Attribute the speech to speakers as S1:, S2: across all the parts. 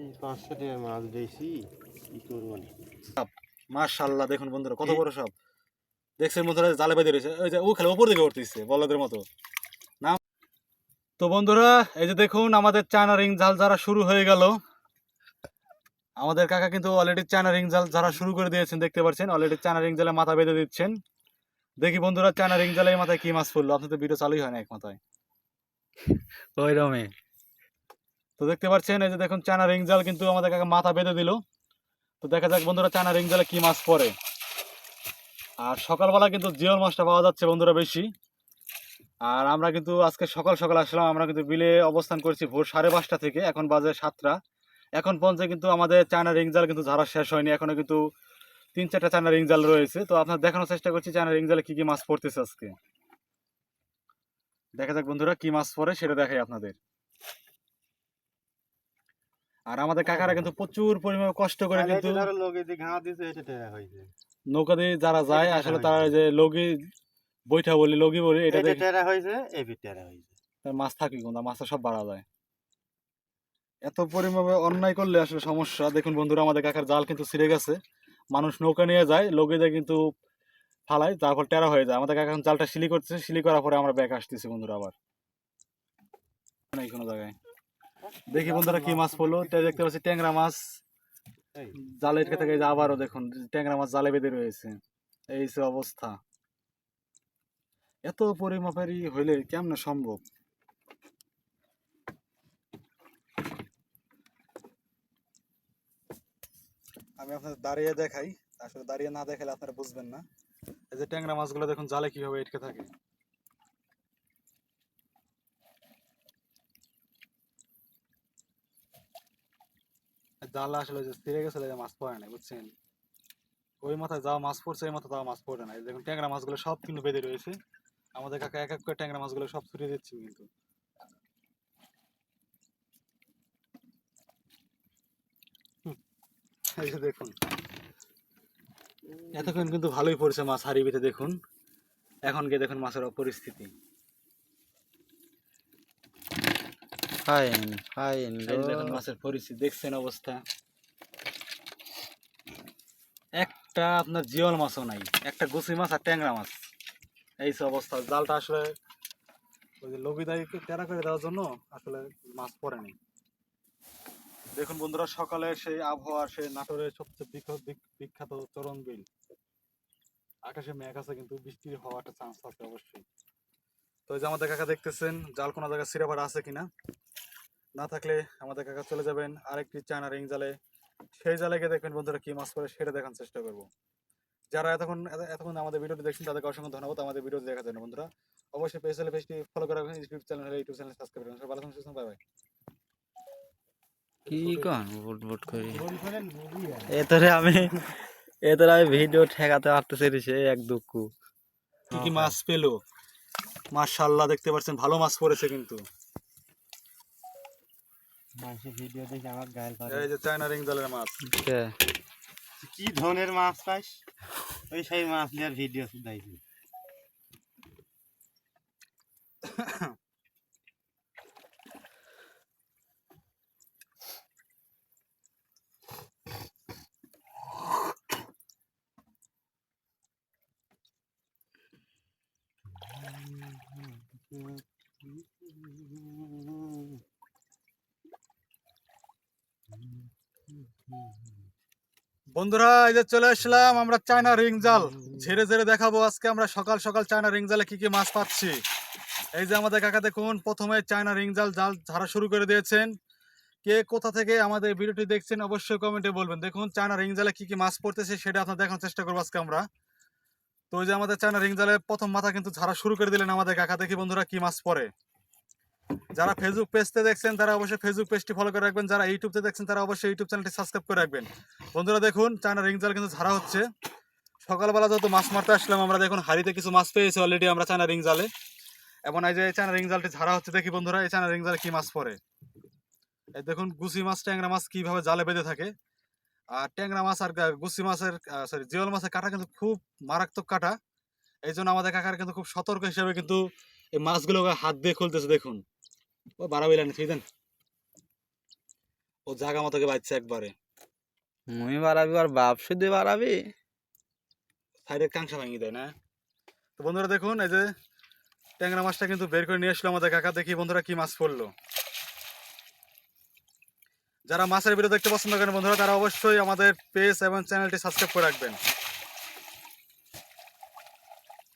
S1: এই পাঁচশো টাকা মাছ দিয়েছি কি করব না?
S2: দেখুন বন্ধুরা কত বড় সব। দেখছেন বন্ধুরা জালে বেঁধে রয়েছে ওই যে ও খেলে ওপর দিকে উঠতেছে বলদের মতো। না তো বন্ধুরা এই যে দেখুন আমাদের চায়না রিং জাল যারা শুরু হয়ে গেল। আমাদের কাকা কিন্তু অলরেডি চায়না রিং জাল যারা শুরু করে দিয়েছেন দেখতে পাচ্ছেন? অলরেডি চায়না রিং জালে মাথা বেঁধে দিচ্ছেন। দেখি বন্ধুরা চায়না রিং জালে মাথায় কি মাছ পড়ল? আপনাদের ভিডিও চালুই হয় না এক মাথায়।
S3: ওই রমে।
S2: তো দেখতে পাচ্ছেন, এই যে দেখুন, চায়না রিং জাল কিন্তু আমাদের কাকা মাথা বেঁধে দিল। তো দেখা যাক বন্ধুরা চায়না রিং জালে কি মাছ পড়ে। আর সকালবেলা কিন্তু জিওল মাছটা পাওয়া যাচ্ছে বন্ধুরা বেশি। আর আমরা কিন্তু আজকে সকাল সকাল আসলাম, আমরা কিন্তু বিলে অবস্থান করছি ভোর সাড়ে পাঁচটা থেকে, এখন বাজে সাতটা। এখন পর্যন্ত কিন্তু আমাদের চায়না রিং জাল কিন্তু ঝাড়া শেষ হয়নি, এখনও কিন্তু তিন চারটা চায়না রিং জাল রয়েছে। তো আপনার দেখানোর চেষ্টা করছি চায়না রিং জালে কি কি মাছ পড়তেছে আজকে। দেখা যাক বন্ধুরা কি মাছ পড়ে, সেটা দেখাই আপনাদের। আর আমাদের কাকারা কিন্তু প্রচুর পরিমাণে কষ্ট করে কিন্তু
S1: লোক
S2: নৌকা দিয়ে যারা যায় আসলে তারা যে লগি বৈঠা বলি লগি বলি এটা
S1: টেরা হয়েছে এই টেরা হয়েছে।
S2: মাছ থাকি কোন মাছটা সব বাড়া যায়। এত পরিমাণে অন্যায় করলে আসলে সমস্যা। দেখুন বন্ধুরা আমাদের কাকার জাল কিন্তু ছিঁড়ে গেছে। মানুষ নৌকা নিয়ে যায় লগি দিয়ে কিন্তু ফালায় তারপর টেরা হয়ে যায়। আমাদের কাকা এখন জালটা সিলি করতেছে সিলি করার পরে আমরা ব্যাক আসতেছি বন্ধুরা আবার। কোনো জায়গায়। দেখি বন্ধুরা কি মাছ পড়ল। দেখতে পাচ্ছি ট্যাংরা মাছ। জালে আটকে থেকে আবারও দেখুন ট্যাংরা মাছ জালে বেঁধে রয়েছে। এই সে অবস্থা। এত পরিমাপেরই হইলে কেমনে সম্ভব? আমি আপনাদের দাঁড়িয়ে দেখাই। আসলে দাঁড়িয়ে না দেখালে আপনারা বুঝবেন না। এই যে ট্যাংরা মাছগুলো দেখুন জালে কীভাবে আটকে থাকে। জাল আসলে যে ছিঁড়ে গেছিল যে মাছ পড়ে না বুঝছেন? ওই মাথায় যা মাছ পড়ছে, ওই মাথায় তাও মাছ পড়ে না দেখুন, ট্যাংরা মাছগুলো সব কিন্তু বেঁধে রয়েছে। আমাদের কাকা এক এক করে ট্যাংরা মাছগুলো সব ছুটে দিচ্ছি কিন্তু। এই যে দেখুন। এতক্ষণ কিন্তু ভালোই পড়ছে মাছ হারিবিতে দেখুন। এখন গিয়ে দেখুন মাছের পরিস্থিতি
S3: ফাইন ফাইন
S2: এই দেখুন মাছের পরিস্থিতি দেখছেন অবস্থা। একটা আপনার জিওল মাছও নাই একটা গুছি মাছ আর ট্যাংরা মাছ। এই অবস্থা জালটা আসলে ওই যে লবিদাইকে টেরা করে দেওয়ার জন্য আসলে মাছ পড়েনি দেখুন বন্ধুরা সকালে সেই আবহাওয়া সেই নাটোরের সবচেয়ে বিখ্যাত বিখ- বিখ্যাত চরণ বিল। আকাশে মেঘ আছে কিন্তু বৃষ্টি হওয়ার একটা চান্স আছে অবশ্যই। তো এই যে আমাদের কাকা দেখতেছেন জাল কোনো জায়গায় সিরাপাড়া আছে কিনা? না থাকলে আমাদের কাকা চলে যাবেন আরেকটি চায়না রিং জালে। সেই জালে গিয়ে দেখবেন বন্ধুরা কি মাছ পড়ে সেটা দেখার চেষ্টা করব। যারা এতক্ষণ এতক্ষণ আমাদের ভিডিওটি দেখছেন তাদেরকে অসংখ্য ধন্যবাদ। আমাদের ভিডিওটি দেখার জন্য বন্ধুরা। অবশ্যই পেজ হলে পেজটি ফলো করে রাখবেন ইউটিউব চ্যানেল হলে ইউটিউব চ্যানেল সাবস্ক্রাইব করবেন সবাই ভালো থাকুন সুস্থ বাই বাই
S3: কি কন বুট বুট করি। এতরে আমি এতরে আমি ভিডিও ঠেকাতে পারতেছি রে, সে এক দুঃখ।
S2: কি কি মাছ পেল? মাশাআল্লাহ দেখতে পাচ্ছেন ভালো মাছ পড়েছে কিন্তু।
S1: ভিডিও দেখে আমার
S2: এই যে চায়না রিং জালের মাছ।
S3: কে?
S1: কি ধরনের মাছ পাইস ওই সেই মাছ নিয়ে ভিডিও দেখি
S2: বন্ধুরা, এই যে চলে আসলাম আমরা চায়না রিং জাল। ঝেড়ে ঝেড়ে দেখাবো আজকে আমরা সকাল সকাল চায়না রিং জালে কি কি মাছ পাচ্ছি। এই যে আমাদের কাকা দেখুন, প্রথমে চায়না রিং জাল জাল ঝাড়া শুরু করে দিয়েছেন। কে কোথা থেকে আমাদের ভিডিওটি দেখছেন অবশ্যই কমেন্টে বলবেন। দেখুন, চায়না রিং জালে কি কি মাছ পড়তেছে সেটা আপনার দেখানোর চেষ্টা করব আজকে আমরা। তো ওই যে আমাদের চায়না রিং জালে প্রথম মাথা কিন্তু ঝাড়া শুরু করে দিলেন আমাদের কাকা। দেখি বন্ধুরা কি মাছ পড়ে। যারা ফেসবুক পেজতে দেখছেন, তারা অবশ্যই ফেসবুক পেজটি ফলো করে রাখবেন। যারা ইউটিউবতে দেখছেন, তারা অবশ্যই ইউটিউব চ্যানেলটি সাবস্ক্রাইব করে রাখবেন। বন্ধুরা, দেখুন চায়না রিং জাল কিন্তু ঝাড়া হচ্ছে। সকালবেলা যত মাছ মারতে আসলাম, আমরা দেখুন হাড়িতে কিছু মাছ পেয়েছি অলরেডি আমরা চায়না রিং জালে এবং এই যে এই চায়না রিং জালটি ঝাড়া হচ্ছে, দেখি বন্ধুরা, এই চায়না রিং জালে কি মাছ পড়ে? এই দেখুন, গুছি মাছ, ট্যাংরা মাছ কীভাবে জালে বেঁধে থাকে। আর ট্যাংরা মাছ আর গা- গুছি মাছের সরি জিওল মাছের কাটা কিন্তু খুব মারাত্মক কাটা। এই জন্য আমাদের কাকার কিন্তু খুব সতর্ক হিসেবে কিন্তু এই মাছগুলোকে হাত দিয়ে খুলতেছে, দেখুন। ও দেন ও জাগা মতোকে বাজছে একবারে।
S3: মুই বাড়াবি আর বাপ শুধু বাড়াবি?
S2: সাইডের কাংসা ভাঙিয়ে দেয় না? তো বন্ধুরা দেখুন এই যে ট্যাংরা মাছটা কিন্তু বের করে নিয়ে আসলো আমাদের কাকা দেখি বন্ধুরা কি মাছ পড়ল। যারা মাছের ভিডিও দেখতে পছন্দ করেন বন্ধুরা তারা অবশ্যই আমাদের পেজ এবং চ্যানেলটি সাবস্ক্রাইব করে রাখবেন।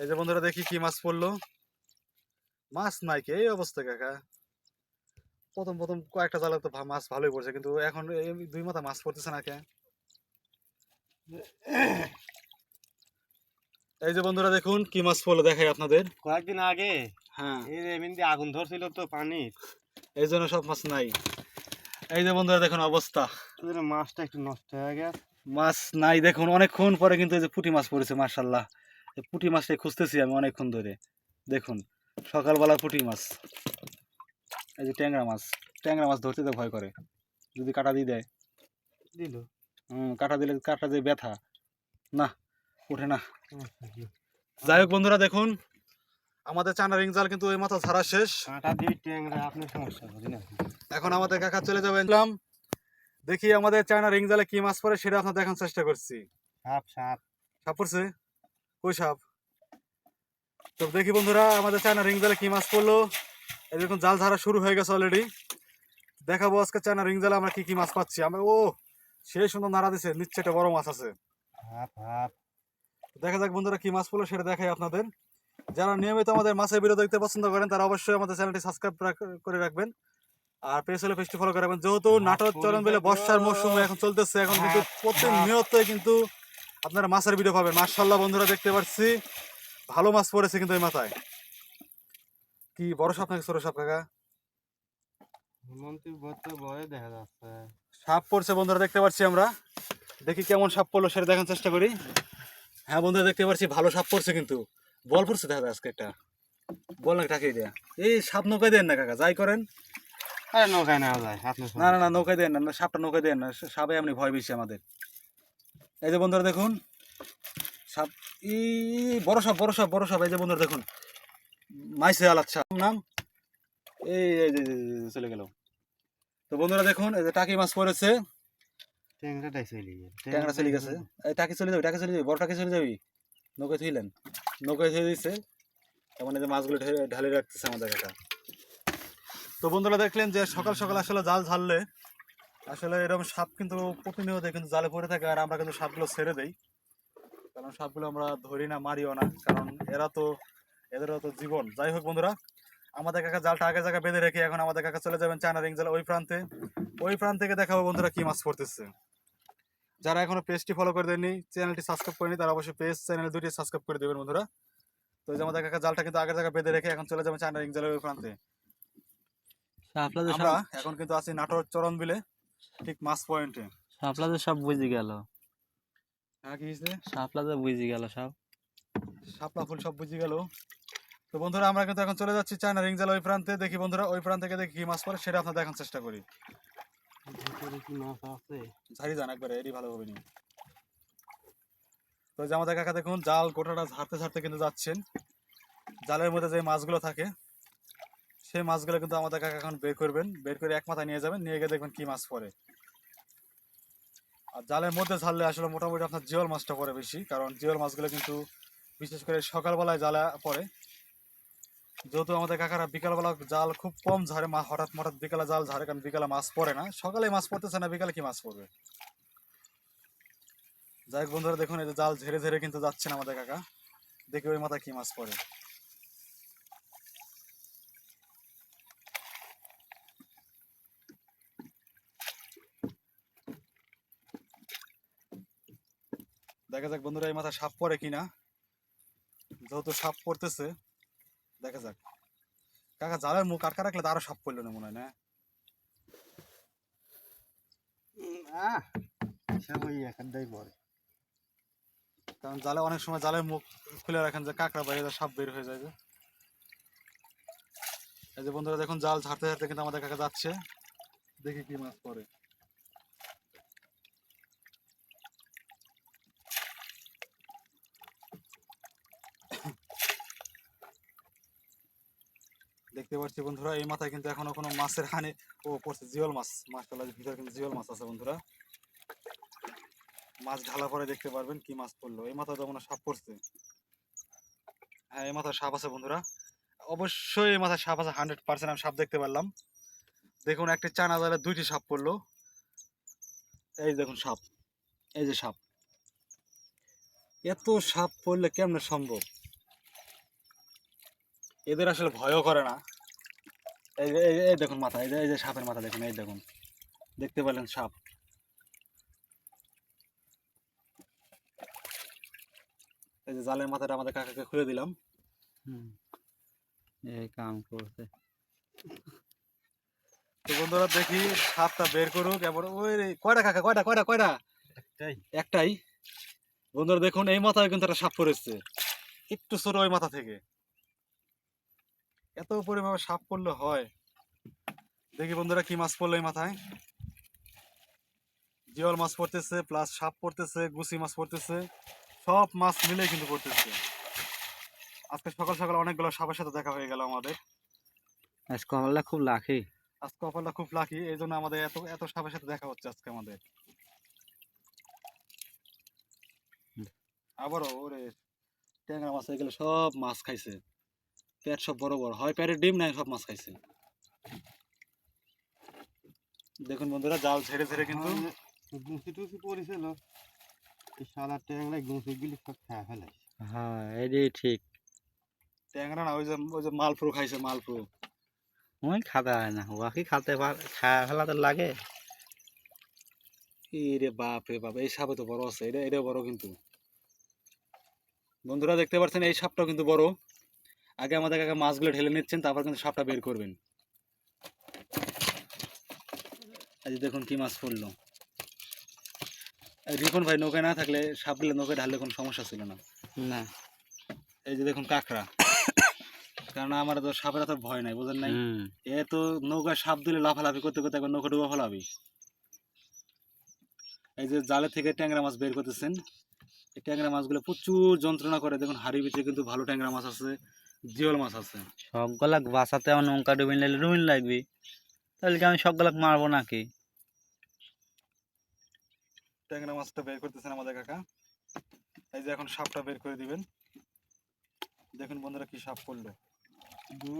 S2: এই যে বন্ধুরা দেখি কি মাছ পড়ল। মাছ নাই কে? এই অবস্থা কাকা। প্রথম প্রথম কয়েকটা জালে তো মাছ ভালোই পড়ছে কিন্তু এখন দুই মাথা মাছ পড়তেছে না কে? এই যে বন্ধুরা দেখুন কি মাছ পড়ল দেখাই আপনাদের।
S1: কয়েকদিন আগে
S2: হ্যাঁ।
S1: এই যে এমনি আগুন ধরছিল তো পানি
S2: এই জন্য সব মাছ নাই। এই যে বন্ধুরা দেখুন অবস্থা।
S1: মাছটা একটু নষ্ট হয়ে গেছে।
S2: মাছ নাই দেখুন অনেকক্ষণ পরে কিন্তু এই যে পুঁটি মাছ পড়েছে মার্শাল্লাহ পুঁটি মাছটাই খুঁজতেছি আমি অনেকক্ষণ ধরে। দেখুন সকালবেলা পুঁটি মাছ। এই যে ট্যাংরা মাছ ট্যাংরা মাছ ধরতে তো ভয় করে। যদি কাটা দিয়ে দেয়।
S1: দিল?
S2: হুম কাটা দিলে কাটা দিয়ে ব্যথা। না ওঠে না। যাই হোক বন্ধুরা দেখুন আমাদের চানা রিং জাল কিন্তু ওই মাথা ছাড়া শেষ।
S1: কাঁটা দিয়ে ট্যাংরা আপনার সমস্যা
S2: এখন আমাদের কাকা চলে যাবেন। দেখি আমাদের চায়না রিং জালে কি মাছ পড়ে সেটা আপনার দেখার চেষ্টা করছি।
S1: সাপ সাপ।
S2: সাপ পড়ছে? কই সাপ? তো দেখি বন্ধুরা আমাদের চায়না রিং জালে কি মাছ পড়ল? এই দেখুন জাল ধারা শুরু হয়ে গেছে অলরেডি দেখাবো আজকে চায়না রিং জালে আমরা কি কি মাছ পাচ্ছি। আমরা ও সেই সুন্দর নাড়া দিছে নিচ্ছে একটা বড় মাছ আছে। দেখা যাক বন্ধুরা কি মাছ পড়ল সেটা দেখাই আপনাদের। যারা নিয়মিত আমাদের মাছের ভিডিও দেখতে পছন্দ করেন তারা অবশ্যই আমাদের চ্যানেলটি সাবস্ক্রাইব করে রাখবেন। আর পেজ হলে পেজটি ফলো করে রাখবেন। যেহেতু নাটক চলন বলে বর্ষার মৌসুম এখন চলতেছে এখন কিন্তু প্রতিনিয়তই কিন্তু আপনারা মাছের ভিডিও পাবেন। মার্শাল্লাহ বন্ধুরা দেখতে পাচ্ছি। ভালো মাছ পড়েছে কিন্তু এই মাথায়। কি বড় সাপ নাকি ছোট সাপ কাকা?
S1: হেমন্তী বলতে ভয় দেখা যাচ্ছে।
S2: সাপ পড়ছে বন্ধুরা দেখতে পাচ্ছি আমরা। দেখি কেমন সাপ পড়ল সেটা দেখার চেষ্টা করি। হ্যাঁ বন্ধুরা দেখতে পাচ্ছি ভালো সাপ পড়ছে কিন্তু। বল পড়ছে দেখা যায় আজকে একটা। বল না টাকিয়ে দেয়া। এই সাপ নৌকায় দেন না কাকা যাই করেন।
S1: আরে নৌকায় নেওয়া যায়
S2: না না না নৌকায় দেন না না, সাপটা নৌকায় দেন না সাপে এমনি ভয় বেশি আমাদের। এই যে বন্ধুরা দেখুন। সাপ ই বড় সাপ বড় সাপ বড় সাপ এই যে বন্ধুরা দেখুন। মাইসে আলাদ সাপ নাম? এই এই চলে গেল। তো বন্ধুরা দেখুন এই যে টাকি মাছ পড়েছে। ট্যাংরা চলে গেছে। এই টাকি চলে যাবি টাকি চলে যাবি বড় টাকি চলে যাবি? নৌকায় থইলেন নৌকায় থুয়ে দিচ্ছে তার মানে যে মাছগুলো ঢালে রাখতেছে আমাদের কাকা তো বন্ধুরা দেখলেন যে সকাল সকাল আসলে জাল ঝাললে আসলে এরকম সাপ কিন্তু প্রতিনিয়ত কিন্তু জালে পড়ে থাকে আর আমরা কিন্তু সাপগুলো ছেড়ে দেই। কারণ সাপগুলো আমরা ধরি না মারিও না। কারণ এরা তো এদেরও তো জীবন। যাই হোক বন্ধুরা আমাদের কাকা জালটা আগে জায়গায় বেঁধে রেখে এখন আমাদের কাকা চলে যাবেন চায়না রিং জাল ওই প্রান্তে। ওই প্রান্ত থেকে দেখাবো বন্ধুরা কি মাছ পড়তেছে। যারা এখনও পেজটি ফলো করে দেননি চ্যানেলটি সাবস্ক্রাইব করেনি তারা অবশ্যই পেজ চ্যানেল দুটি সাবস্ক্রাইব করে দেবেন বন্ধুরা। তো এই যে আমাদের কাকা জালটা কিন্তু আগের জায়গায় বেঁধে রেখে এখন চলে যাবেন চায়না রিং জালের ওই প্রান্তে। আমরা এখন কিন্তু আছি নাটোর চরণ বিলে ঠিক মাছ পয়েন্টে।
S3: তো সব বুঝে গেল।
S2: হ্যাঁ কি হয়েছে?
S3: শাপলা বুঝে গেল সব।
S2: শাপলা ফুল সব বুঝে গেল। তো বন্ধুরা আমরা কিন্তু এখন চলে যাচ্ছি চায়না রিং জাল ওই প্রান্তে। দেখি বন্ধুরা ওই প্রান্ত থেকে দেখি কি মাছ পড়ে সেটা আপনার দেখার চেষ্টা করি।
S1: ভিতরে কি মাছ আছে?
S2: ঝাড়ি যান একবারে এরই ভালো হবে নি। তো যে আমাদের কাকা দেখুন জাল গোটাটা ঝাড়তে ঝাড়তে কিন্তু যাচ্ছেন। জালের মধ্যে যে মাছগুলো থাকে সেই মাছগুলো কিন্তু আমাদের কাকা এখন বের করবেন। বের করে এক মাথায় নিয়ে যাবেন নিয়ে গিয়ে দেখবেন কি মাছ পড়ে। আর জালের মধ্যে ঝাড়লে আসলে মোটামুটি আপনার জিওল মাছটা পড়ে বেশি কারণ জিওল মাছগুলো কিন্তু বিশেষ করে সকালবেলায় জালে পড়ে। যেহেতু আমাদের কাকারা বিকালবেলা জাল খুব কম ঝাড়ে, মা হঠাৎ হঠাৎ বিকালে জাল ঝাড়ে, কারণ বিকালে মাছ পড়ে না। সকালে মাছ পড়তেছে না, বিকালে কি মাছ পড়বে? যাই হোক বন্ধুরা, দেখুন, এই যে জাল ঝেড়ে ঝেড়ে কিন্তু যাচ্ছেন আমাদের কাকা। দেখি ওই মাথায় কি মাছ পড়ে। দেখা যাক বন্ধুরা, এই মাথায় সাপ পড়ে কিনা। যেহেতু সাপ পড়তেছে দেখা যাক। কাকা জালের মুখ আটকা রাখলে তো আরও সাপ পড়ল না মনে হয় না?
S1: এখানটাই পড়ে।
S2: কারণ জালে অনেক সময় জালের মুখ খুলে রাখেন যে কাঁকড়া বাইরে যায় সাপ বের হয়ে যায় যে। এই যে বন্ধুরা দেখুন জাল ঝাড়তে ঝাড়তে কিন্তু আমাদের কাকা যাচ্ছে। দেখি কি মাছ পড়ে। দেখতে পাচ্ছি বন্ধুরা, এই মাথায় কিন্তু এখনও কোনো মাছের হানি ও পড়ছে জিওল মাছ। মাছতলার ভিতরে কিন্তু জিওল মাছ আছে বন্ধুরা। মাছ ঢালা পরে দেখতে পারবেন কি মাছ পড়ল। এই মাথায় তো সাপ পড়ছে। হ্যাঁ এই মাথায় সাপ আছে বন্ধুরা। অবশ্যই এই মাথায় সাপ আছে, হান্ড্রেড পার্সেন্ট আমি সাপ দেখতে পারলাম। দেখুন, একটি চানা জালে দুইটি সাপ পড়ল। এই দেখুন সাপ, এই যে সাপ। এত সাপ পড়লে কেমনে সম্ভব? এদের আসলে ভয়ও করে না। এই যে এই দেখুন মাথা এই যে এই যে সাপের মাথা দেখুন এই দেখুন। দেখতে পেলেন সাপ। এই যে জালের মাথাটা আমাদের কাকাকে খুলে দিলাম।
S3: হুম। এই কাম করছে।
S2: তো বন্ধুরা দেখি সাপটা বের করুক এবার ওই রে, কয়টা কাকা কয়টা কয়টা কয়টা?
S1: একটাই।
S2: একটাই। বন্ধুরা দেখুন এই মাথায় কিন্তু একটা সাপ পড়েছে। একটু ছোট ওই মাথা থেকে। এত পরিমাণে সাপ পড়লে হয়। দেখি বন্ধুরা কি মাছ পড়ল এই মাথায়। জিওল মাছ পড়তেছে প্লাস সাপ পড়তেছে গুছি মাছ পড়তেছে। সব মাছ মিলে কিন্তু পড়তেছে। আজকে সকাল সকাল অনেকগুলো সাপের সাথে দেখা হয়ে গেল আমাদের।
S3: আজ কপালটা খুব লাখি
S2: আজকে কপালটা খুব লাকি এই জন্য আমাদের এত এত সাপের সাথে দেখা হচ্ছে আজকে আমাদের। আবারও ওরে ট্যাংরা মাছ এগুলো সব মাছ খাইছে। পেট সব বড় বড়। হয় পেটের ডিম নাই সব মাছ খাইছে। দেখুন বন্ধুরা জাল ছেড়ে ছেড়ে কিন্তু
S1: গুঁসি টুসি পড়েছিল সাদা ট্যাংরা গুঁসিগুলি সব খেয়ে ফেলে।
S3: হ্যাঁ এটাই ঠিক।
S2: ট্যাংরা না ওই যে ওই যে মালপুরো খাইছে মালপুরো
S3: ওই খাতে হয় না ওয়াকি খাতে পার ফেলা তো লাগে।
S2: এই বাপ রে বাপ এই সাপে তো বড় আছে এটা এটা বড় কিন্তু। বন্ধুরা দেখতে পাচ্ছেন এই সাপটা কিন্তু বড়। আগে আমাদের কাকা মাছগুলো ঢেলে নিচ্ছেন তারপর কিন্তু সাপটা বের করবেন। যে দেখুন কি মাছ পড়ল রিপন ভাই নৌকায় না থাকলে সাপগুলো নৌকায় ঢাললে কোনো সমস্যা ছিল না?
S3: না।
S2: এই যে দেখুন কাঁকড়া। কারণ আমার তো সাপের তো ভয় নাই বুঝেন নাই? এ তো নৌকায় সাপ দিলে লাফালাফি করতে করতে একবার নৌকা ডুবা ফেলাবি। এই যে জালে থেকে ট্যাংরা মাছ বের করতেছেন এই ট্যাংরা মাছগুলো প্রচুর যন্ত্রণা করে। দেখুন হাড়ির ভিতরে কিন্তু ভালো ট্যাংরা মাছ আছে। জিওল মাছ আছে।
S3: সবগুলা বাসাতে আমার নৌকা ডুবিন লাগলে ডুবিন লাগবি। তাহলে কি আমি সবগুলা মারবো নাকি?
S2: ট্যাংরা মাছটা বের করতেছেন আমাদের কাকা। এই যে এখন সাপটা বের করে দিবেন। দেখুন বন্ধুরা কি সাপ
S1: গো।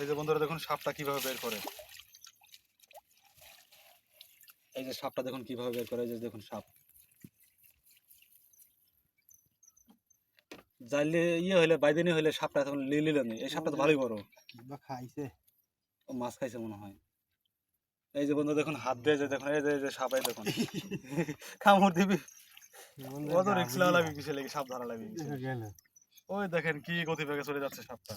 S2: এই যে বন্ধুরা দেখুন সাপটা কীভাবে বের করে। এই যে সাপটা দেখুন কীভাবে বের করে যে দেখুন সাপ। জাইলে ইয়ে হলে বাইদিনে হলে সাপটা তখন লিলিল নেই এই সাপটা তো ভালোই বড়।
S1: খাইছে।
S2: ও মাছ খাইছে মনে হয়। এই যে বন্ধু দেখুন হাত দিয়ে যে দেখুন এই যে এই যে সাপ এই দেখুন। কামড় দিবি। কত রিক্স লাগি কিসে লেগে সাপ ধরা লাগি
S1: গেল।
S2: ওই দেখেন কি গতি বেগে চলে যাচ্ছে সাপটা।